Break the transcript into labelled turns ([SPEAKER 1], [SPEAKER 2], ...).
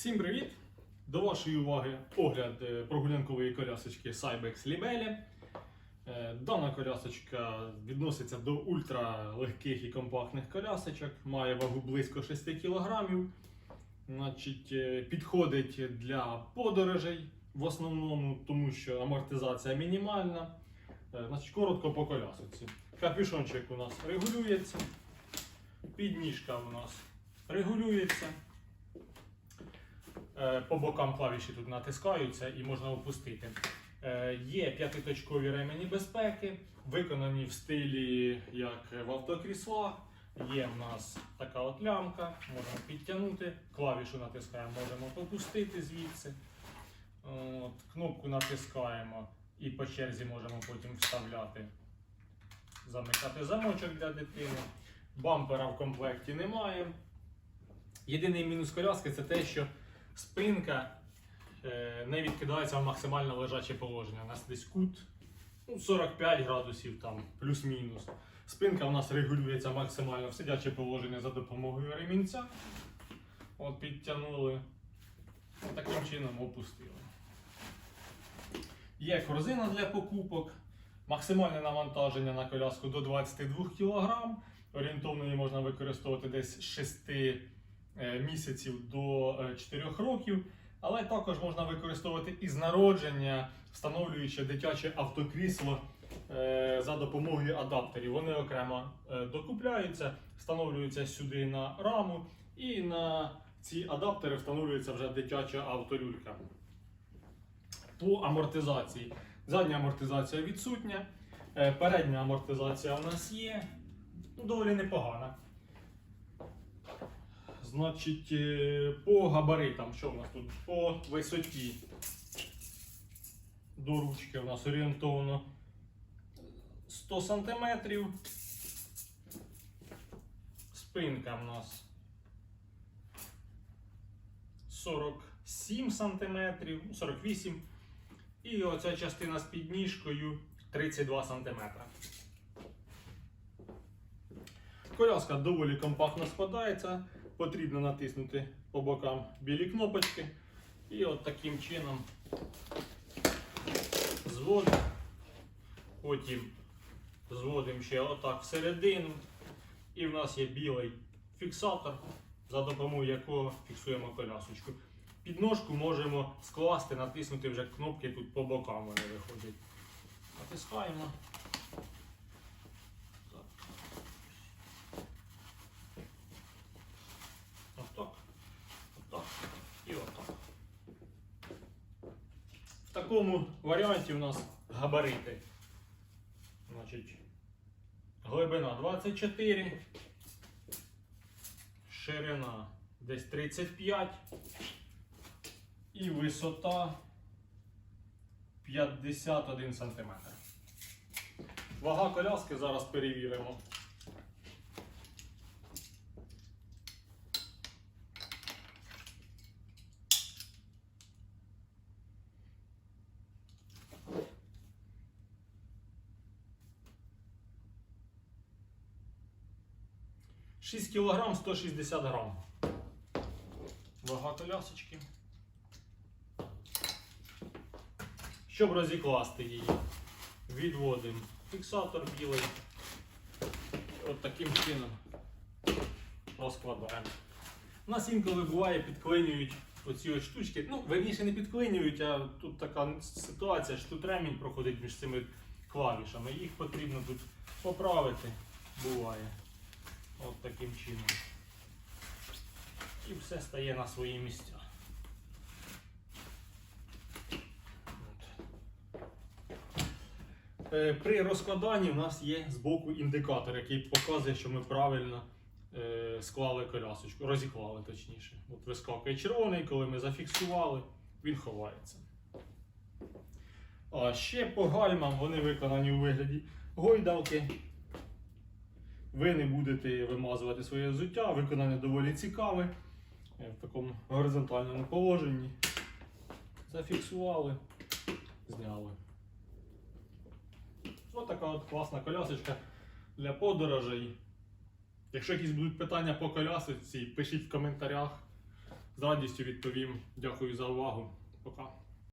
[SPEAKER 1] Всім привіт! До вашої уваги огляд е, прогулянкової колясочки Cybex Libelle. Е, Дана колясочка відноситься до ультралегких і компактних колясочок, має вагу близько 6 кг. Значить, е, підходить для подорожей в основному, тому що амортизація мінімальна. Значить, коротко по колясочці. Капюшончик у нас регулюється, підніжка у нас регулюється. Е, По бокам клавіші тут натискаються і можна опустити. Е, Є п'ятиточкові ремені безпеки, виконані в стилі як в автокріслах. Є в нас така от лямка, можемо підтягнути, клавішу натискаємо, можемо попустити звідси. От, кнопку натискаємо і по черзі можемо потім вставляти, замикати замочок для дитини. Бампера в комплекті немає. Єдиний мінус коляски це те, що спинка е, не відкидається в максимально лежаче положення. У нас десь кут ну, 45 градусів, там, плюс-мінус. Спинка у нас регулюється максимально в сидяче положення за допомогою ремінця. От підтягнули. От таким чином опустили. Є корзина для покупок. Максимальне навантаження на коляску до 22 кг. Орієнтовно її можна використовувати десь з 6 е, місяців до е, 4 років. Але також можна використовувати із народження, встановлюючи дитяче автокрісло е, за допомогою адаптерів. Вони окремо е, докупляються, встановлюються сюди на раму, і на ці адаптери встановлюється вже дитяча автолюлька. По амортизації. Задня амортизація відсутня, е, передня амортизація у нас є. Ну, доволі непогана. Значить, е, по габаритам, що в нас тут? По висоті до ручки у нас орієнтовно 100 см. Спинка в нас 47 см, 48 І оця частина з підніжкою 32 см. Коляска доволі компактно складається. Потрібно натиснути по бокам білі кнопочки. І от таким чином зводимо. Потім зводимо ще отак всередину. І в нас є білий фіксатор, за допомогою якого фіксуємо колясочку. Підножку можемо скласти, натиснути вже кнопки тут по бокам вони виходять. Натискаємо. Так. Отак. Отак. І отак. В такому варіанті у нас габарити. Значить, глибина 24, ширина десь 35 і висота 51 см. Вага коляски зараз перевіримо. Шість кілограм 160 грам. Вага колясочки. Щоб розікласти її, відводимо фіксатор білий. От таким чином розкладаємо. У нас інколи буває підклинюють оці ось штучки. Ну, верніше не підклинюють, а тут така ситуація, що тут ремінь проходить між цими клавішами. Їх потрібно тут поправити. Буває. От таким чином. І все стає на свої місця. Е, При розкладанні в нас є збоку індикатор, який показує, що ми правильно е, склали колясочку, розіклали точніше. От вискакує червоний, коли ми зафіксували, він ховається. А ще по гальмам вони виконані у вигляді гойдалки. Ви не будете вимазувати своє взуття, виконання доволі цікаве. Е, В такому горизонтальному положенні. Зафіксували, зняли. Ось така от класна колясочка для подорожей. Якщо якісь будуть питання по колясочці, пишіть в коментарях. З радістю відповім. Дякую за увагу. Пока.